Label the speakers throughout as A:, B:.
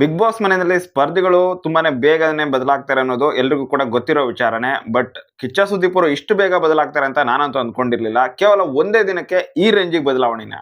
A: Big boss ಮನೆಯಲ್ಲಿ ಸ್ಪರ್ಧಿಗಳು ತುಂಬಾನೇ ಬೇಗನೆ ಬದಲಾಗ್ತಾರೆ ಅನ್ನೋದು ಎಲ್ರಿಗೂ ಕೂಡ ಗೊತ್ತಿರೋ ವಿಚಾರನೆ. ಬಟ್ ಕಿಚ್ಚ ಸುದೀಪ್ ಅವರು ಇಷ್ಟು ಬೇಗ ಬದಲಾಗ್ತಾರೆ ಅಂತ ನಾನಂತೂ ಅಂದ್ಕೊಂಡಿರ್ಲಿಲ್ಲ. ಕೇವಲ ಒಂದೇ ದಿನಕ್ಕೆ ಈ ರೇಂಜಿಗೆ ಬದಲಾವಣೆನ.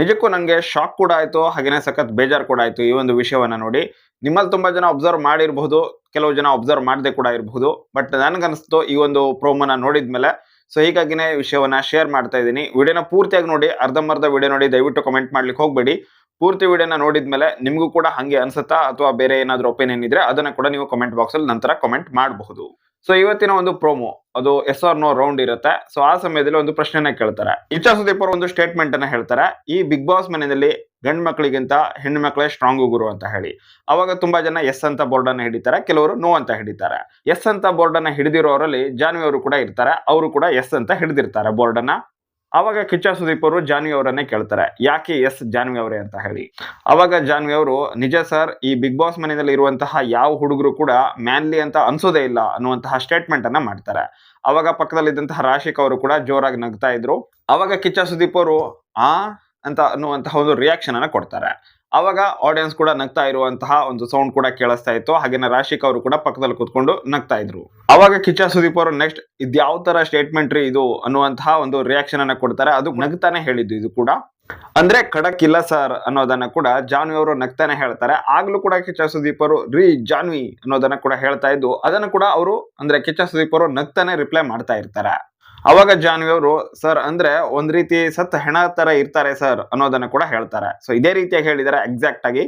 A: ನಿಜಕ್ಕೂ ನನಗೆ ಶಾಕ್ ಕೂಡ ಆಯ್ತು, ಹಾಗೇನೆ ಸಖತ್ ಬೇಜಾರು ಕೂಡ ಆಯ್ತು ಈ ಒಂದು ವಿಷಯವನ್ನ ನೋಡಿ. ನಿಮ್ಮಲ್ಲಿ ತುಂಬಾ ಜನ ಅಬ್ಸರ್ವ್ ಮಾಡಿರಬಹುದು, ಕೆಲವು ಜನ ಅಬ್ಸರ್ವ್ ಮಾಡದೆ ಕೂಡ ಇರಬಹುದು. ಬಟ್ ನನ್ಗನ್ಸ್ತು ಈ ಒಂದು ಪ್ರೋಮೋನ ನೋಡಿದ್ಮೇಲೆ ಸೊ ಹೀಗಾಗಿನೇ ವಿಷಯವನ್ನ ಶೇರ್ ಮಾಡ್ತಾ ಇದ್ದೀನಿ. ವಿಡಿಯೋನ ಪೂರ್ತಿಯಾಗಿ ನೋಡಿ, ಅರ್ಧಂಬರ್ಧ ವಿಡಿಯೋ ನೋಡಿ ದಯವಿಟ್ಟು ಕಮೆಂಟ್ ಮಾಡ್ಲಿಕ್ಕೆ ಹೋಗ್ಬೇಡಿ. ಪೂರ್ತಿ ವಿಡಿಯೋನ ನೋಡಿದ್ಮೇಲೆ ನಿಮಗೂ ಕೂಡ ಹಂಗೆ ಅನ್ಸುತ್ತಾ? ಅಥವಾ ಬೇರೆ ಏನಾದರೂ ಒಪಿನಿಯನ್ ಇದ್ರೆ ಅದನ್ನ ಕೂಡ ನೀವು ಕಮೆಂಟ್ ಬಾಕ್ಸ್ ಅಲ್ಲಿ ನಂತರ ಕಮೆಂಟ್ ಮಾಡಬಹುದು. ಸೊ ಇವತ್ತಿನ ಒಂದು ಪ್ರೋಮೋ ಅದು ಎಸ್ ಆರ್ ನೋ ರೌಂಡ್ ಇರುತ್ತೆ. ಸೊ ಆ ಸಮಯದಲ್ಲಿ ಒಂದು ಪ್ರಶ್ನೆನ ಕೇಳ್ತಾರೆ. ಇಚ್ಛಾ ಸುದೀಪ್ ಅವರು ಒಂದು ಸ್ಟೇಟ್ಮೆಂಟ್ ಅನ್ನ ಹೇಳ್ತಾರೆ. ಈ ಬಿಗ್ ಬಾಸ್ ಮನೆಯಲ್ಲಿ ಗಂಡು ಮಕ್ಕಳಿಗಿಂತ ಹೆಣ್ಣು ಮಕ್ಕಳೇ ಸ್ಟ್ರಾಂಗ್ ಗುರು ಅಂತ ಹೇಳಿ. ಅವಾಗ ತುಂಬಾ ಜನ ಎಸ್ ಅಂತ ಬೋರ್ಡ್ ಅನ್ನ ಹಿಡಿತಾರೆ. ಕೆಲವರು ನೋ ಅಂತ ಹಿಡಿತಾರೆ. ಎಸ್ ಅಂತ ಬೋರ್ಡ್ ಅನ್ನ ಹಿಡಿದಿರೋರಲ್ಲಿ ಜಾನ್ವಿ ಅವರು ಕೂಡ ಇರ್ತಾರೆ. ಅವರು ಕೂಡ ಎಸ್ ಅಂತ ಹಿಡಿದಿರ್ತಾರೆ ಬೋರ್ಡ್ ಅನ್ನ. ಅವಾಗ ಕಿಚ್ಚ ಸುದೀಪ್ ಅವರು ಜಾನ್ವಿ ಅವರನ್ನೇ ಕೇಳ್ತಾರೆ. ಯಾಕೆ ಎಸ್ ಜಾನ್ವಿ ಅವರೇ ಅಂತ ಹೇಳಿ. ಅವಾಗ ಜಾನ್ವಿ ಅವರು, ನಿಜ ಸರ್, ಈ ಬಿಗ್ ಬಾಸ್ ಮನೆಯಲ್ಲಿ ಇರುವಂತಹ ಯಾವ ಹುಡುಗರು ಕೂಡ ಮ್ಯಾನ್ಲಿ ಅಂತ ಅನ್ಸೋದೇ ಇಲ್ಲ ಅನ್ನುವಂತಹ ಸ್ಟೇಟ್ಮೆಂಟ್ ಅನ್ನ ಮಾಡ್ತಾರೆ. ಅವಾಗ ಪಕ್ಕದಲ್ಲಿದ್ದಂತಹ ರಾಶಿಕ್ ಅವರು ಕೂಡ ಜೋರಾಗಿ ನಗ್ತಾ ಇದ್ರು. ಅವಾಗ ಕಿಚ್ಚ ಸುದೀಪ್ ಅವರು ಆ? ಅಂತ ಅನ್ನುವಂತಹ ಒಂದು ರಿಯಾಕ್ಷನ್ ಅನ್ನ ಕೊಡ್ತಾರೆ. ಅವಾಗ ಆಡಿಯನ್ಸ್ ಕೂಡ ನಗ್ತಾ ಇರುವಂತಹ ಒಂದು ಸೌಂಡ್ ಕೂಡ ಕೇಳಿಸ್ತಾ ಇತ್ತು. ಹಾಗೇನ ರಾಶಿಕ್ ಅವರು ಕೂಡ ಪಕ್ಕದಲ್ಲಿ ಕೂತ್ಕೊಂಡು ನಗ್ತಾ ಇದ್ರು. ಅವಾಗ ಕಿಚ್ಚ ಸುದೀಪ್ ಅವರು ನೆಕ್ಸ್ಟ್ ಇದ್ಯಾವ ತರ ಸ್ಟೇಟ್ಮೆಂಟ್ ರೀ ಇದು ಅನ್ನುವಂತಹ ಒಂದು ರಿಯಾಕ್ಷನ್ ಅನ್ನ ಕೊಡ್ತಾರೆ. ಅದು ನಗ್ತಾನೆ ಹೇಳಿದ್ದು ಇದು ಕೂಡ. ಅಂದ್ರೆ ಖಡಕ್ ಇಲ್ಲ ಸರ್ ಅನ್ನೋದನ್ನ ಕೂಡ ಜಾನ್ವಿ ಅವರು ನಗ್ತಾನೆ ಹೇಳ್ತಾರೆ. ಆಗ್ಲೂ ಕೂಡ ಕಿಚ್ಚ ಸುದೀಪ್ ಅವರು, ರೀ ಜಾನ್ವಿ ಅನ್ನೋದನ್ನ ಕೂಡ ಹೇಳ್ತಾ ಇದ್ದು, ಅದನ್ನು ಕೂಡ ಅವರು ಅಂದ್ರೆ ಕಿಚ್ಚ ಸುದೀಪ್ ಅವರು ನಗ್ತಾನೆ ರಿಪ್ಲೈ ಮಾಡ್ತಾ ಇರ್ತಾರೆ. ಅವಾಗ ಜಾನ್ವಿ ಅವರು, ಸರ್, ಅಂದ್ರೆ ಒಂದ್ ರೀತಿ ಸತ್ ಹೆಣ ತರ ಇರ್ತಾರೆ ಸರ್ ಅನ್ನೋದನ್ನ ಕೂಡ ಹೇಳ್ತಾರೆ. ಸೊ ಇದೇ ರೀತಿಯಾಗಿ ಹೇಳಿದ್ದಾರೆ ಎಕ್ಸಾಕ್ಟ್ ಆಗಿ.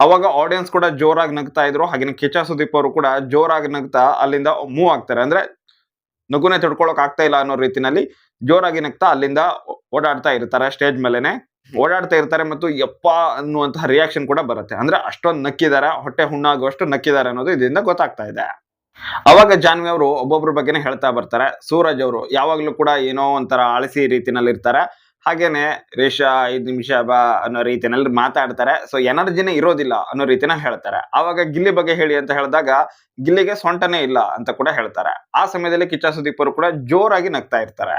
A: ಅವಾಗ ಆಡಿಯನ್ಸ್ ಕೂಡ ಜೋರಾಗಿ ನಗ್ತಾ ಇದ್ರು. ಹಾಗೆ ಕಿಚಾ ಸುದೀಪ್ ಅವರು ಕೂಡ ಜೋರಾಗಿ ನಗ್ತಾ ಅಲ್ಲಿಂದ ಮೂವ್ ಆಗ್ತಾರೆ. ಅಂದ್ರೆ ನಗುನೆ ತಡ್ಕೊಳಕ್ ಆಗ್ತಾ ಇಲ್ಲ ಅನ್ನೋ ರೀತಿನಲ್ಲಿ ಜೋರಾಗಿ ನಗ್ತಾ ಅಲ್ಲಿಂದ ಓಡಾಡ್ತಾ ಇರ್ತಾರೆ ಸ್ಟೇಜ್ ಮೇಲೆನೆ. ಓಡಾಡ್ತಾ ಇರ್ತಾರೆ ಮತ್ತು ಯಪ್ಪ ಅನ್ನುವಂತಹ ರಿಯಾಕ್ಷನ್ ಕೂಡ ಬರುತ್ತೆ. ಅಂದ್ರೆ ಅಷ್ಟೊಂದು ನಕ್ಕಿದ್ದಾರೆ, ಹೊಟ್ಟೆ ಹುಣ್ಣಾಗುವಷ್ಟು ನಕ್ಕಿದ್ದಾರೆ ಅನ್ನೋದು ಇದರಿಂದ ಗೊತ್ತಾಗ್ತಾ ಇದೆ. ಅವಾಗ ಜಾನ್ವಿ ಅವರು ಒಬ್ಬೊಬ್ರ ಬಗ್ಗೆನೇ ಹೇಳ್ತಾ ಬರ್ತಾರೆ. ಸೂರಜ್ ಅವರು ಯಾವಾಗ್ಲೂ ಕೂಡ ಏನೋ ಒಂಥರ ಅಳಸಿ ರೀತಿನಲ್ಲಿ ಇರ್ತಾರೆ ಹಾಗೇನೆ ರೇಷಾ ಐದು ನಿಮಿಷ ಬಾ ಅನ್ನೋ ರೀತಿನಲ್ಲಿ ಮಾತಾಡ್ತಾರೆ. ಸೊ ಎನರ್ಜಿನೇ ಇರೋದಿಲ್ಲ ಅನ್ನೋ ರೀತಿನ ಹೇಳ್ತಾರೆ. ಅವಾಗ ಗಿಲ್ಲಿ ಬಗ್ಗೆ ಹೇಳಿ ಅಂತ ಹೇಳಿದಾಗ ಗಿಲ್ಲಿಗೆ ಸೊಂಟನೇ ಇಲ್ಲ ಅಂತ ಕೂಡ ಹೇಳ್ತಾರೆ. ಆ ಸಮಯದಲ್ಲಿ ಕಿಚ್ಚ ಸುದೀಪ್ ಅವರು ಕೂಡ ಜೋರಾಗಿ ನಗ್ತಾ ಇರ್ತಾರೆ.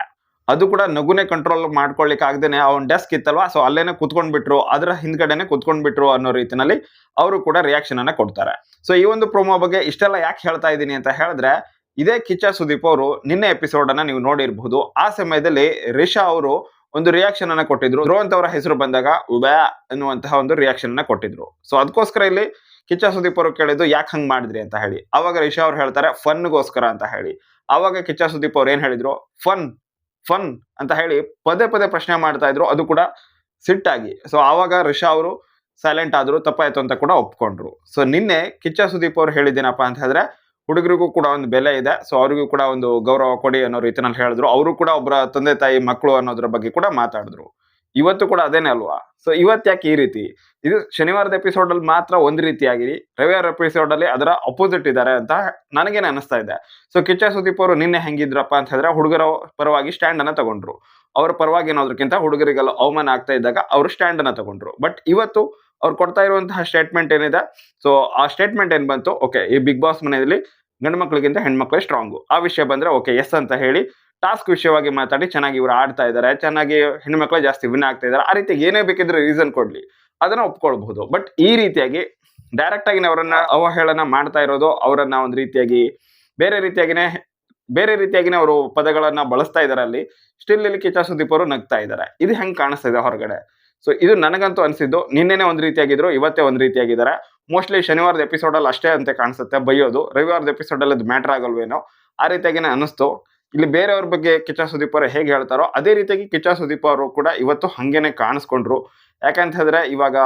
A: ಅದು ಕೂಡ ನಗುನೆ ಕಂಟ್ರೋಲ್ ಮಾಡ್ಕೊಳ್ಲಿಕ್ಕೆ ಆಗದೇನೆ ಅವ್ನ ಡೆಸ್ಕ್ ಇತ್ತಲ್ವಾ? ಸೊ ಅಲ್ಲೇನೆ ಕುತ್ಕೊಂಡ್ಬಿಟ್ರು, ಅದರ ಹಿಂದ್ಗಡೆನೆ ಕುತ್ಕೊಂಡ್ಬಿಟ್ರು ಅನ್ನೋ ರೀತಿನಲ್ಲಿ ಅವರು ಕೂಡ ರಿಯಾಕ್ಷನ್ ಅನ್ನ ಕೊಡ್ತಾರೆ. ಸೊ ಈ ಒಂದು ಪ್ರೊಮೋ ಬಗ್ಗೆ ಇಷ್ಟೆಲ್ಲ ಯಾಕೆ ಹೇಳ್ತಾ ಇದ್ದೀನಿ ಅಂತ ಹೇಳಿದ್ರೆ, ಇದೇ ಕಿಚ್ಚ ಸುದೀಪ್ ಅವರು ನಿನ್ನೆ ಎಪಿಸೋಡ್ ಅನ್ನ ನೀವು ನೋಡಿರಬಹುದು ಆ ಸಮಯದಲ್ಲಿ ರಿಷಾ ಅವರು ಒಂದು ರಿಯಾಕ್ಷನ್ ಅನ್ನ ಕೊಟ್ಟಿದ್ರು. ಧ್ರುವಂತ್ ಅವರ ಹೆಸರು ಬಂದಾಗ ಉಬ್ಯಾ ಅನ್ನುವಂತಹ ಒಂದು ರಿಯಾಕ್ಷನ್ ಅನ್ನ ಕೊಟ್ಟಿದ್ರು. ಸೊ ಅದಕ್ಕೋಸ್ಕರ ಇಲ್ಲಿ ಕಿಚ್ಚ ಸುದೀಪ್ ಅವರು ಕೇಳಿದ್ದು, ಯಾಕೆ ಹಂಗ್ ಮಾಡಿದ್ರಿ? ಅಂತ ಹೇಳಿ. ಅವಾಗ ರಿಷಾ ಅವ್ರು ಹೇಳ್ತಾರೆ, ಫನ್ಗೋಸ್ಕರ ಅಂತ ಹೇಳಿ. ಅವಾಗ ಕಿಚ್ಚ ಸುದೀಪ್ ಅವ್ರು ಏನ್ ಹೇಳಿದ್ರು? ಫನ್ ಫನ್ ಅಂತ ಹೇಳಿ ಪದೇ ಪದೇ ಪ್ರಶ್ನೆ ಮಾಡ್ತಾ ಇದ್ರು, ಅದು ಕೂಡ ಸಿಟ್ಟಾಗಿ. ಸೊ ಆವಾಗ ರಿಷಾ ಅವರು ಸೈಲೆಂಟ್ ಆದ್ರು, ತಪ್ಪಾಯ್ತು ಅಂತ ಕೂಡ ಒಪ್ಕೊಂಡ್ರು. ಸೊ ನಿನ್ನೆ ಕಿಚ್ಚ ಸುದೀಪ್ ಅವ್ರು ಹೇಳಿದ್ದೇನಪ್ಪ ಅಂತ ಹೇಳಿದ್ರೆ, ಹುಡುಗರಿಗೂ ಕೂಡ ಒಂದು ಬೆಲೆ ಇದೆ. ಸೊ ಅವರಿಗೂ ಕೂಡ ಒಂದು ಗೌರವ ಕೊಡಿ ಅನ್ನೋ ರೀತಿನಲ್ಲಿ ಹೇಳಿದ್ರು. ಅವರು ಕೂಡ ಒಬ್ಬರ ತಂದೆ ತಾಯಿ, ಮಕ್ಕಳು ಅನ್ನೋದ್ರ ಬಗ್ಗೆ ಕೂಡ ಮಾತಾಡಿದ್ರು. ಇವತ್ತು ಕೂಡ ಅದೇನೇ ಅಲ್ವಾ? ಸೊ ಇವತ್ತು ಯಾಕೆ ಈ ರೀತಿ? ಇದು ಶನಿವಾರದ ಎಪಿಸೋಡ್ ಅಲ್ಲಿ ಮಾತ್ರ ಒಂದ್ ರೀತಿಯಾಗಿ ರವಿವಾರ ಎಪಿಸೋಡ್ ಅಲ್ಲಿ ಅದರ ಅಪೋಸಿಟ್ ಇದ್ದಾರೆ ಅಂತ ನನಗೇನೆ ಅನಿಸ್ತಾ ಇದೆ. ಸೊ ಕಿಚ್ಚ ಸುದೀಪ್ ಅವರು ನಿನ್ನೆ ಹೆಂಗಿದ್ರಪ್ಪ ಅಂತ ಹೇಳಿದ್ರೆ ಹುಡುಗರ ಪರವಾಗಿ ಸ್ಟ್ಯಾಂಡ್ ಅನ್ನ ತಗೊಂಡ್ರು. ಅವರ ಪರವಾಗಿ ಏನಾದ್ರಕ್ಕಿಂತ ಹುಡುಗರಿಗೆಲ್ಲ ಅವಮಾನ ಆಗ್ತಾ ಇದ್ದಾಗ ಅವರು ಸ್ಟ್ಯಾಂಡ್ ಅನ್ನ ತಗೊಂಡ್ರು. ಬಟ್ ಇವತ್ತು ಅವ್ರು ಕೊಡ್ತಾ ಇರುವಂತಹ ಸ್ಟೇಟ್ಮೆಂಟ್ ಏನಿದೆ? ಸೊ ಆ ಸ್ಟೇಟ್ಮೆಂಟ್ ಏನ್ ಬಂತು? ಓಕೆ ಈ ಬಿಗ್ ಬಾಸ್ ಮನೆಯಲ್ಲಿ ಗಂಡು ಮಕ್ಕಳಿಗಿಂತ ಹೆಣ್ಮಕ್ಳೇ ಸ್ಟ್ರಾಂಗು ಆ ವಿಷಯ ಬಂದ್ರೆ ಓಕೆ ಎಸ್ ಅಂತ ಹೇಳಿ ಟಾಸ್ಕ್ ವಿಷಯವಾಗಿ ಮಾತಾಡಿ ಚೆನ್ನಾಗಿ ಇವರು ಆಡ್ತಾ ಇದ್ದಾರೆ, ಚೆನ್ನಾಗಿ ಹೆಣ್ಮಕ್ಳು ಜಾಸ್ತಿ ವಿನ್ ಆಗ್ತಾ ಇದ್ದಾರೆ, ಆ ರೀತಿ ಏನೇ ಬೇಕಿದ್ರೆ ರೀಸನ್ ಕೊಡ್ಲಿ, ಅದನ್ನ ಒಪ್ಕೊಳ್ಬಹುದು. ಬಟ್ ಈ ರೀತಿಯಾಗಿ ಡೈರೆಕ್ಟ್ ಆಗಿ ಅವರನ್ನ ಅವಹೇಳನ ಮಾಡ್ತಾ ಇರೋದು ಅವರನ್ನ ಒಂದು ರೀತಿಯಾಗಿ ಬೇರೆ ರೀತಿಯಾಗಿನೇ ಬೇರೆ ರೀತಿಯಾಗಿನೇ ಅವರು ಪದಗಳನ್ನ ಬಳಸ್ತಾ ಇದಾರೆ ಅಲ್ಲಿ ಸ್ಟಿಲ್ ಇಲ್ಲಿ ಕಿಚ್ಚ ಸುದೀಪ್ ಅವರು ನಗ್ತಾ ಇದ್ದಾರೆ. ಇದು ಹೆಂಗ್ ಕಾಣಿಸ್ತಾ ಇದೆ ಹೊರಗಡೆ? ಸೊ ಇದು ನನಗಂತೂ ಅನಿಸಿದ್ದು, ನಿನ್ನೆನೆ ಒಂದ್ ರೀತಿಯಾಗಿದ್ರು, ಇವತ್ತೇ ಒಂದ್ ರೀತಿಯಾಗಿದ್ದಾರೆ. ಮೋಸ್ಟ್ಲಿ ಶನಿವಾರದ ಎಪಿಸೋಡ್ ಅಲ್ಲಿ ಅಷ್ಟೇ ಅಂತ ಕಾಣಿಸುತ್ತೆ, ಬೈಯೋದು. ರವಿವಾರದ ಎಪಿಸೋಡ್ ಅಲ್ಲಿ ಅದು ಮ್ಯಾಟರ್ ಆಗಲ್ವೇನೋ, ಆ ರೀತಿಯಾಗಿನೇ ಅನಿಸ್ತು ಇಲ್ಲಿ ಬೇರೆಯವ್ರ ಬಗ್ಗೆ ಕಿಚ್ಚ ಸುದೀಪ್ ಅವರು ಹೇಗೆ ಹೇಳ್ತಾರೋ ಅದೇ ರೀತಿಯಾಗಿ ಕಿಚ್ಚ ಸುದೀಪ್ ಅವರು ಕೂಡ ಇವತ್ತು ಹಂಗೇನೆ ಕಾಣಿಸ್ಕೊಂಡ್ರು. ಯಾಕಂತ ಹೇಳಿದ್ರೆ ಇವಾಗ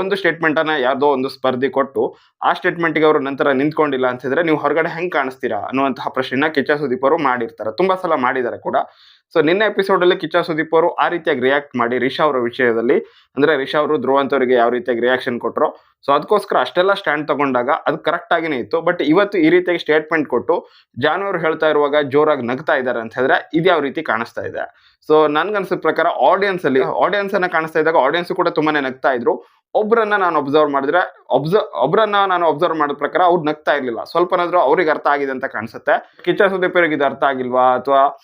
A: ಒಂದು ಸ್ಟೇಟ್ಮೆಂಟ್ ಅನ್ನ ಯಾವ್ದೋ ಒಂದು ಸ್ಪರ್ಧಿ ಕೊಟ್ಟು, ಆ ಸ್ಟೇಟ್ಮೆಂಟ್ಗೆ ಅವರು ನಂತರ ನಿಂತ್ಕೊಂಡಿಲ್ಲ ಅಂತ ಹೇಳಿದ್ರೆ ನೀವು ಹೊರಗಡೆ ಹೆಂಗ್ ಕಾಣಿಸ್ತೀರಾ ಅನ್ನುವಂತಹ ಪ್ರಶ್ನೆನ ಕಿಚ್ಚ ಸುದೀಪ್ ಅವರು ಮಾಡಿರ್ತಾರೆ. ತುಂಬಾ ಸಲ ಮಾಡಿದ್ದಾರೆ ಕೂಡ. ಸೊ ನಿನ್ನೆ ಎಪಿಸೋಡ್ ಅಲ್ಲಿ ಕಿಚ್ಚ ಸುದೀಪ್ ಅವರು ಆ ರೀತಿಯಾಗಿ ರಿಯಾಕ್ಟ್ ಮಾಡಿ ರಿಷಾ ಅವರ ವಿಷಯದಲ್ಲಿ. ಅಂದ್ರೆ ರಿಷಾ ಅವರು ಧ್ರುವಂತ್ ಅವರಿಗೆ ಯಾವ ರೀತಿಯಾಗಿ ರಿಯಾಕ್ಷನ್ ಕೊಟ್ಟರು ಸೊ ಅದಕ್ಕೋಸ್ಕರ ಅಷ್ಟೆಲ್ಲ ಸ್ಟ್ಯಾಂಡ್ ತಗೊಂಡಾಗ ಅದು ಕರೆಕ್ಟ್ ಆಗಿನೇ ಇತ್ತು. ಬಟ್ ಇವತ್ತು ಈ ರೀತಿಯಾಗಿ ಸ್ಟೇಟ್ಮೆಂಟ್ ಕೊಟ್ಟು ಜಾನುವಾರು ಹೇಳ್ತಾ ಇರುವಾಗ ಜೋರಾಗಿ ನಗ್ತಾ ಇದ್ದಾರೆ ಅಂತ ಹೇಳಿದ್ರೆ ಇದು ಯಾವ ರೀತಿ ಕಾಣಿಸ್ತಾ ಇದೆ. ಸೊ ನನ್ಗನ್ಸಿದ ಪ್ರಕಾರ ಆಡಿಯನ್ಸ್ ಅಲ್ಲಿ ಆಡಿಯನ್ಸ್ ಅನ್ನ ಕಾಣಿಸ್ತಾ ಇದ್ದಾಗ ಆಡಿಯನ್ಸ್ ತುಂಬಾನೇ ನಗ್ತಾ ಇದ್ರು. ಒಬ್ರನ್ನ ನಾನು ಅಬ್ಸರ್ವ್ ಮಾಡಿದ್ರೆ ಅಬ್ಸರ್ವ್ ಒಬ್ರನ್ನ ನಾನು ಅಬ್ಸರ್ವ್ ಮಾಡಿದ ಪ್ರಕಾರ ಅವ್ರು ನಗ್ತಾ ಇರ್ಲಿಲ್ಲ. ಸ್ವಲ್ಪನಾದ್ರೂ ಅವ್ರಿಗೆ ಅರ್ಥ ಆಗಿದೆ ಅಂತ ಕಾಣಿಸುತ್ತೆ. ಕಿಚ್ಚ ಸುದೀಪ್ ಇದು ಅರ್ಥ ಆಗಿಲ್ವಾ? ಅಥವಾ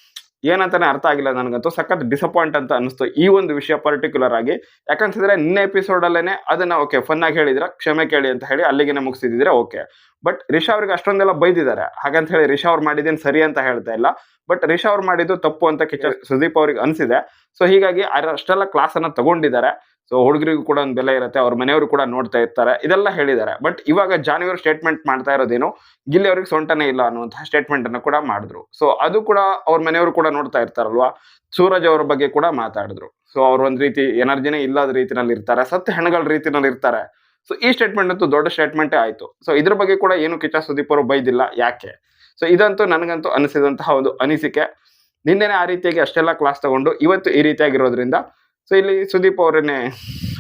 A: ಏನಂತಾನೆ ಅರ್ಥ ಆಗಿಲ್ಲ ನನಗಂತೂ. ಸಖತ್ ಡಿಸಪಾಯಿಂಟ್ ಅಂತ ಅನಿಸ್ತು ಈ ಒಂದು ವಿಷಯ ಪರ್ಟಿಕ್ಯುಲರ್ ಆಗಿ. ಯಾಕಂತಂದ್ರೆ ನಿನ್ನೆ ಎಪಿಸೋಡ್ ಅಲ್ಲೇನೆ ಅದನ್ನ ಓಕೆ ಫನ್ ಆಗಿ ಹೇಳಿದ್ರೆ ಕ್ಷಮೆ ಕೇಳಿ ಅಂತ ಹೇಳಿ ಅಲ್ಲಿಗೆ ಮುಗಿಸಿದ್ರೆ ಓಕೆ ಬಟ್ ರಿಷಾ ಅವ್ರಿಗೆ ಅಷ್ಟೊಂದೆಲ್ಲ ಬೈದಿದ್ದಾರೆ. ಹಾಗಂತ ಹೇಳಿ ರಿಷಾ ಅವ್ರು ಮಾಡಿದ್ದೇನು ಸರಿ ಅಂತ ಹೇಳ್ತಾ ಇಲ್ಲ. ಬಟ್ ರಿಷಾ ಅವ್ರು ಮಾಡಿದ್ದು ತಪ್ಪು ಅಂತ ಕಿಚ್ಚ ಸುದೀಪ್ ಅವ್ರಿಗೆ ಅನ್ಸಿದೆ. ಸೊ ಹೀಗಾಗಿ ಅಷ್ಟೆಲ್ಲ ಕ್ಲಾಸ್ ಅನ್ನ ತಗೊಂಡಿದ್ದಾರೆ. ಸೊ ಹುಡುಗರಿಗೂ ಕೂಡ ಒಂದು ಬೆಲೆ ಇರುತ್ತೆ, ಅವ್ರ ಮನೆಯವರು ಕೂಡ ನೋಡ್ತಾ ಇರ್ತಾರೆ. ಇದೆಲ್ಲ ಹೇಳಿದ್ದಾರೆ. ಬಟ್ ಇವಾಗ ಜಾನ್ವಿಯರ್ ಸ್ಟೇಟ್ಮೆಂಟ್ ಮಾಡ್ತಾ ಇರೋದೇನು? ಗಿಲ್ಲಿ ಅವ್ರಿಗೆ ಸೊಂಟನೇ ಇಲ್ಲ ಅನ್ನುವಂತಹ ಸ್ಟೇಟ್ಮೆಂಟ್ ಅನ್ನು ಕೂಡ ಮಾಡಿದ್ರು. ಸೊ ಅದು ಕೂಡ ಅವ್ರ ಮನೆಯವರು ಕೂಡ ನೋಡ್ತಾ ಇರ್ತಾರಲ್ವಾ? ಸೂರಜ್ ಅವರ ಬಗ್ಗೆ ಕೂಡ ಮಾತಾಡಿದ್ರು. ಸೊ ಅವ್ರು ಒಂದು ರೀತಿ ಎನರ್ಜಿನೇ ಇಲ್ಲದ ರೀತಿನಲ್ಲಿ ಇರ್ತಾರೆ ಸತ್ಯ ಹೆಣಗಳ ರೀತಿನಲ್ಲಿ ಇರ್ತಾರೆ. ಸೊ ಈ ಸ್ಟೇಟ್ಮೆಂಟ್ ಅಂತೂ ದೊಡ್ಡ ಸ್ಟೇಟ್ಮೆಂಟೇ ಆಯ್ತು. ಸೊ ಇದ್ರ ಬಗ್ಗೆ ಕೂಡ ಏನು ಕಿಚ್ಚ ಸುದೀಪ್ ಅವರು ಬೈದಿಲ್ಲ? ಯಾಕೆ? ಸೊ ಇದಂತೂ ನನಗಂತೂ ಅನಿಸಿದಂತಹ ಒಂದು ಅನಿಸಿಕೆ. ನಿನ್ನೆನೆ ಆ ರೀತಿಯಾಗಿ ಅಷ್ಟೆಲ್ಲ ಕ್ಲಾಸ್ ತಗೊಂಡು, ಇವತ್ತು ಈ ರೀತಿಯಾಗಿರೋದ್ರಿಂದ ಸೊ ಇಲ್ಲಿ ಸುದೀಪ್ ಅವರನ್ನೇ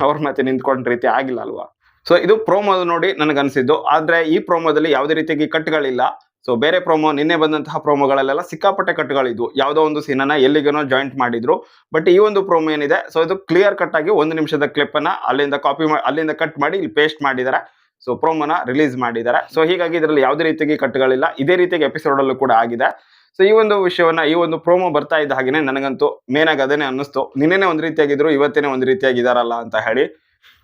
A: ಅವ್ರ ಮತ್ತೆ ನಿಂತ್ಕೊಂಡ ರೀತಿ ಆಗಿಲ್ಲ ಅಲ್ವಾ? ಸೊ ಇದು ಪ್ರೋಮೋ ನೋಡಿ ನನಗನ್ಸಿದ್ದು. ಆದ್ರೆ ಈ ಪ್ರೋಮೋದಲ್ಲಿ ಯಾವುದೇ ರೀತಿಯಾಗಿ ಕಟ್ಗಳಿಲ್ಲ. ಸೊ ಬೇರೆ ಪ್ರೋಮೋ, ನಿನ್ನೆ ಬಂದಂತಹ ಪ್ರೋಮೋಗಳಲ್ಲೆಲ್ಲ ಸಿಕ್ಕಾಪಟ್ಟೆ ಕಟ್ಗಳಿದ್ವು. ಯಾವುದೋ ಒಂದು ಸೀನನ್ನ ಎಲ್ಲಿಗೇನೋ ಜಾಯಿಂಟ್ ಮಾಡಿದ್ರು. ಬಟ್ ಈ ಒಂದು ಪ್ರೋಮೋ ಏನಿದೆ ಸೊ ಇದು ಕ್ಲಿಯರ್ ಕಟ್ ಆಗಿ ಒಂದು ನಿಮಿಷದ ಕ್ಲಿಪ್ ಅನ್ನ ಅಲ್ಲಿಂದ ಕಾಪಿ ಅಲ್ಲಿಂದ ಕಟ್ ಮಾಡಿ, ಇಲ್ಲಿ ಪೇಸ್ಟ್ ಮಾಡಿದ್ದಾರೆ. ಸೊ ಪ್ರೋಮೋನ ರಿಲೀಸ್ ಮಾಡಿದ್ದಾರೆ. ಸೊ ಹೀಗಾಗಿ ಇದರಲ್ಲಿ ಯಾವುದೇ ರೀತಿಯಾಗಿ ಕಟ್ಗಳಿಲ್ಲ. ಇದೇ ರೀತಿಯಾಗಿ ಎಪಿಸೋಡಲ್ಲೂ ಕೂಡ ಆಗಿದೆ. ಸೊ ಈ ಒಂದು ವಿಷಯವನ್ನ, ಈ ಒಂದು ಪ್ರೋಮೋ ಬರ್ತಾ ಇದ್ದ ಹಾಗೇನೆ ನನಗಂತೂ ಮೇನ್ ಆಗಿ ಅದೇನೆ ಅನ್ನಿಸ್ತು. ನಿನ್ನೆನೆ ಒಂದು ರೀತಿಯಾಗಿದ್ರು, ಇವತ್ತೇನೆ ಒಂದು ರೀತಿಯಾಗಿದಾರಲ್ಲ ಅಂತ ಹೇಳಿ.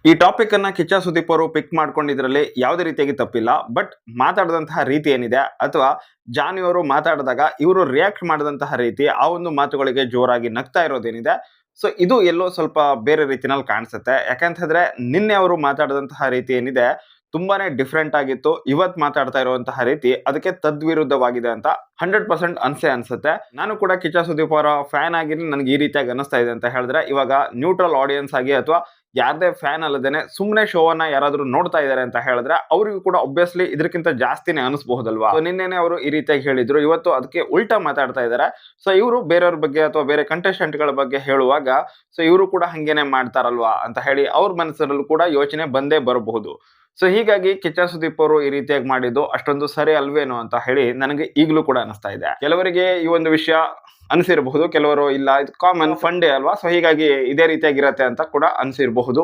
A: ಈ ಟಾಪಿಕ್ ಅನ್ನ ಕಿಚ್ಚ ಸುದೀಪ್ ಅವರು ಪಿಕ್ ಮಾಡ್ಕೊಂಡಿದ್ರಲ್ಲಿ ಯಾವುದೇ ರೀತಿಯಾಗಿ ತಪ್ಪಿಲ್ಲ. ಬಟ್ ಮಾತಾಡಿದಂತಹ ರೀತಿ ಏನಿದೆ? ಅಥವಾ ಜಾನಿ ಅವರು ಮಾತಾಡಿದಾಗ ಇವರು ರಿಯಾಕ್ಟ್ ಮಾಡಿದಂತಹ ರೀತಿ, ಆ ಒಂದು ಮಾತುಗಳಿಗೆ ಜೋರಾಗಿ ನಗ್ತಾ ಇರೋದೇನಿದೆ? ಸೊ ಇದು ಎಲ್ಲೋ ಸ್ವಲ್ಪ ಬೇರೆ ರೀತಿನಲ್ಲಿ ಕಾಣಿಸುತ್ತೆ. ಯಾಕಂತಂದ್ರೆ ನಿನ್ನೆ ಅವರು ಮಾತಾಡಿದಂತಹ ರೀತಿ ಏನಿದೆ? ತುಂಬಾನೇ ಡಿಫ್ರೆಂಟ್ ಆಗಿತ್ತು. ಇವತ್ ಮಾತಾಡ್ತಾ ಇರುವಂತಹ ರೀತಿ ಅದಕ್ಕೆ ತದ್ವಿರುದ್ಧವಾಗಿದೆ ಅಂತ ಹಂಡ್ರೆಡ್ ಪರ್ಸೆಂಟ್ ಅನ್ಸೆ ಅನ್ಸುತ್ತೆ. ನಾನು ಕೂಡ ಕಿಚ್ಚ ಸುದೀಪ್ ಅವರ ಫ್ಯಾನ್ ಆಗಿ ನನಗೆ ಈ ರೀತಿಯಾಗಿ ಅನಿಸ್ತಾ ಇದೆ ಅಂತ ಹೇಳಿದ್ರೆ, ಇವಾಗ ನ್ಯೂಟ್ರಲ್ ಆಡಿಯನ್ಸ್ ಆಗಿ ಅಥವಾ ಯಾರದೇ ಫ್ಯಾನ್ ಅಲ್ಲದೇನೆ ಸುಮ್ಮನೆ ಶೋವನ್ನ ಯಾರಾದ್ರೂ ನೋಡ್ತಾ ಇದ್ದಾರೆ ಅಂತ ಹೇಳಿದ್ರೆ, ಅವರಿಗೂ ಕೂಡ ಒಬ್ಬಿಯಸ್ಲಿ ಇದಕ್ಕಿಂತ ಜಾಸ್ತಿನೇ ಅನಿಸಬಹುದಲ್ವಾ? ನಿನ್ನೆನೆ ಅವರು ಈ ರೀತಿಯಾಗಿ ಹೇಳಿದ್ರು. ಇವತ್ತು ಅದಕ್ಕೆ ಉಲ್ಟಾ ಮಾತಾಡ್ತಾ ಇದ್ದಾರೆ ಸೊ ಇವರು ಬೇರೆಯವ್ರ ಬಗ್ಗೆ ಅಥವಾ ಬೇರೆ ಕಂಟೆಸ್ಟೆಂಟ್ಗಳ ಗಳ ಬಗ್ಗೆ ಹೇಳುವಾಗ ಸೊ ಇವರು ಕೂಡ ಹಂಗೇನೆ ಮಾಡ್ತಾರಲ್ವಾ ಅಂತ ಹೇಳಿ ಅವ್ರ ಮನಸ್ಸಿನಲ್ಲೂ ಕೂಡ ಯೋಚನೆ ಬಂದೇ ಬರಬಹುದು. ಸೊ ಹೀಗಾಗಿ ಕಿಚ್ಚ ಸುದೀಪ್ ಅವರು ಈ ರೀತಿಯಾಗಿ ಮಾಡಿದ್ದು ಅಷ್ಟೊಂದು ಸರಿ ಅಲ್ವೇನೋ ಅಂತ ಹೇಳಿ ನನಗೆ ಈಗಲೂ ಕೂಡ ಅನಿಸ್ತಾ ಇದೆ. ಕೆಲವರಿಗೆ ಈ ಒಂದು ವಿಷಯ ಅನಿಸಿರಬಹುದು ಕೆಲವರು ಇಲ್ಲ ಇದು ಕಾಮನ್ ಫಂಡೇ ಅಲ್ವಾ? ಸೊ ಹೀಗಾಗಿ ಇದೇ ರೀತಿಯಾಗಿರತ್ತೆ ಅಂತ ಕೂಡ ಅನಿಸಿರಬಹುದು.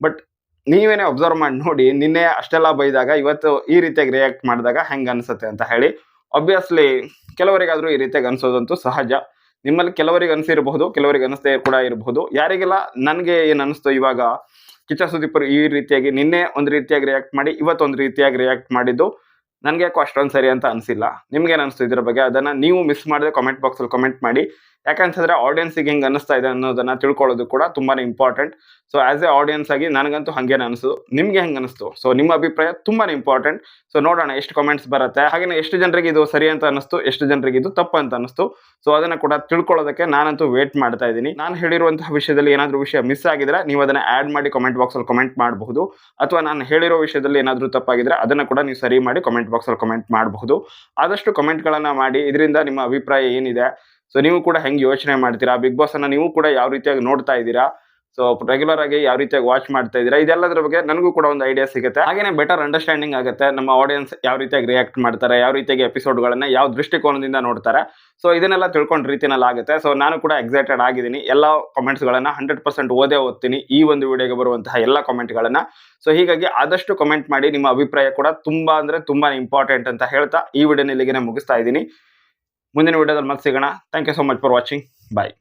A: ಬಟ್ ನೀವೇನೇ ಅಬ್ಸರ್ವ್ ಮಾಡಿ ನೋಡಿ ನಿನ್ನೆ ಅಷ್ಟೆಲ್ಲ ಬೈದಾಗ ಇವತ್ತು ಈ ರೀತಿಯಾಗಿ ರಿಯಾಕ್ಟ್ ಮಾಡಿದಾಗ ಹೆಂಗೆ ಅನಿಸುತ್ತೆ ಅಂತ ಹೇಳಿ ಆಬ್ವಿಯಸ್ಲಿ ಕೆಲವರಿಗಾದರೂ ಈ ರೀತಿಯಾಗಿ ಅನಿಸೋದಂತೂ ಸಹಜ. ನಿಮ್ಮಲ್ಲಿ ಕೆಲವರಿಗೆ ಅನಿಸಿರಬಹುದು ಕೆಲವರಿಗೆ ಅನಿಸ್ತೇ ಕೂಡ ಇರಬಹುದು. ಯಾರಿಗೆಲ್ಲ ನನಗೆ ಏನು ಅನಿಸ್ತು ಇವಾಗ ಕಿಚ್ಚ ಸುದೀಪರು ಈ ರೀತಿಯಾಗಿ ನಿನ್ನೆ ಒಂದು ರೀತಿಯಾಗಿ ರಿಯಾಕ್ಟ್ ಮಾಡಿ ಇವತ್ತು ಒಂದು ರೀತಿಯಾಗಿ ರಿಯಾಕ್ಟ್ ಮಾಡಿದ್ದು. ನನಗೆ ಯಾಕೋ ಅಷ್ಟೊಂದು ಸರಿ ಅಂತ ಅನಿಸಿಲ್ಲ. ನಿಮ್ಗೇನು ಅನಿಸ್ತು ಇದ್ರ ಬಗ್ಗೆ? ಅದನ್ನು ನೀವು ಮಿಸ್ ಮಾಡಿದ್ರೆ ಕಾಮೆಂಟ್ ಬಾಕ್ಸಲ್ಲಿ ಕಾಮೆಂಟ್ ಮಾಡಿ. ಯಾಕಂತಂದ್ರೆ ಆಡಿಯನ್ಸಿಗೆ ಹೆಂಗೆ ಅನಿಸ್ತಾ ಇದೆ ಅನ್ನೋದನ್ನ ತಿಳ್ಕೊಳ್ಳೋದು ಕೂಡ ತುಂಬಾನೇ important so as a audience ಆಗಿ ನನಗಂತೂ ಹಾಗೇನ ಅನಿಸ್ತು ನಿಮ್ಗೆ ಹೆಂಗೆ ಅನಿಸ್ತು ಸೊ ನಿಮ್ಮ ಅಭಿಪ್ರಾಯ ತುಂಬಾನೇ ಇಂಪಾರ್ಟೆಂಟ್ ಸೊ ನೋಡೋಣ ಎಷ್ಟು ಕಮೆಂಟ್ಸ್ ಬರುತ್ತೆ. ಹಾಗೆ ಎಷ್ಟು ಜನರಿಗೆ ಇದು ಸರಿ ಅಂತ ಅನಿಸ್ತು ಎಷ್ಟು ಜನರಿಗೆ ಇದು ತಪ್ಪು ಅಂತ ಅನಿಸ್ತು ಸೊ ಅದನ್ನ ಕೂಡ ತಿಳ್ಕೊಳ್ಳೋದಕ್ಕೆ ನಾನಂತೂ ವೇಟ್ ಮಾಡ್ತಾ ಇದ್ದೀನಿ. ನಾನು ಹೇಳಿರುವಂತಹ ವಿಷಯದಲ್ಲಿ ಏನಾದರೂ ವಿಷಯ ಮಿಸ್ ಆಗಿದ್ರೆ ನೀವು ಅದನ್ನ ಆಡ್ ಮಾಡಿ ಕಾಮೆಂಟ್ ಬಾಕ್ಸಲ್ಲಿ ಕಮೆಂಟ್ ಮಾಡಬಹುದು. ಅಥವಾ ನಾನು ಹೇಳಿರೋ ವಿಷಯದಲ್ಲಿ ಏನಾದರೂ ತಪ್ಪಾಗಿದ್ರೆ ಅದನ್ನ ಕೂಡ ನೀವು ಸರಿ ಮಾಡಿ ಕಾಮೆಂಟ್ ಬಾಕ್ಸಲ್ಲಿ ಕಮೆಂಟ್ ಮಾಡಬಹುದು. ಆದಷ್ಟು ಕಮೆಂಟ್ಗಳನ್ನು ಮಾಡಿ. ಇದರಿಂದ ನಿಮ್ಮ ಅಭಿಪ್ರಾಯ ಏನಿದೆ? ಸೊ ನೀವು ಕೂಡ ಹೆಂಗೆ ಯೋಚನೆ ಮಾಡ್ತೀರಾ? ಬಿಗ್ ಬಾಸ್ ಅನ್ನ ನೀವು ಕೂಡ ಯಾವ ರೀತಿಯಾಗಿ ನೋಡ್ತಾ ಇದ್ದೀರಾ? ಸೊ ರೆಗ್ಯುಲರ್ ಆಗಿ ಯಾವ ರೀತಿಯಾಗಿ ವಾಚ್ ಮಾಡ್ತಾ ಇದ್ದೀರಾ? ಇದೆಲ್ಲದ್ರ ಬಗ್ಗೆ ನನಗೂ ಕೂಡ ಒಂದು ಐಡಿಯಾ ಸಿಗುತ್ತೆ. ಹಾಗೇನೆ ಬೆಟರ್ ಅಂಡರ್ಸ್ಟ್ಯಾಂಡಿಂಗ್ ಆಗುತ್ತೆ. ನಮ್ಮ ಆಡಿಯನ್ಸ್ ಯಾವ ರೀತಿಯಾಗಿ ರಿಯಾಕ್ಟ್ ಮಾಡ್ತಾರೆ? ಯಾವ ರೀತಿಯಾಗಿ ಎಪಿಸೋಡ್ಗಳನ್ನ ಯಾವ ದೃಷ್ಟಿಕೋನದಿಂದ ನೋಡ್ತಾರೆ? ಸೊ ಇದನ್ನೆಲ್ಲ ತಿಳ್ಕೊಂಡ ರೀತಿನಲ್ಲಿ ಆಗುತ್ತೆ. ಸೊ ನಾನು ಕೂಡ ಎಕ್ಸೈಟೆಡ್ ಆಗಿದ್ದೀನಿ. ಎಲ್ಲ ಕಾಮೆಂಟ್ಸ್ಗಳನ್ನ ಹಂಡ್ರೆಡ್ ಪರ್ಸೆಂಟ್ ಓದೇ ಓದ್ತೀನಿ ಈ ಒಂದು ವಿಡಿಯೋಗೆ ಬರುವಂತಹ ಎಲ್ಲ ಕಾಮೆಂಟ್ಗಳನ್ನ ಸೊ ಹೀಗಾಗಿ ಆದಷ್ಟು ಕಮೆಂಟ್ ಮಾಡಿ ನಿಮ್ಮ ಅಭಿಪ್ರಾಯ ಕೂಡ ತುಂಬಾ ಅಂದ್ರೆ ತುಂಬಾ ಇಂಪಾರ್ಟೆಂಟ್ ಅಂತ ಹೇಳ್ತಾ ಈ ವಿಡಿಯೋನ ಇಲ್ಲಿಗೆ ಮುಗಿಸ್ತಾ ಇದ್ದೀನಿ. ಮುಂದಿನ ವಿಡಿಯೋದಲ್ಲಿ ಮತ್ತೆ ಸಿಗೋಣ. Thank you so much for watching bye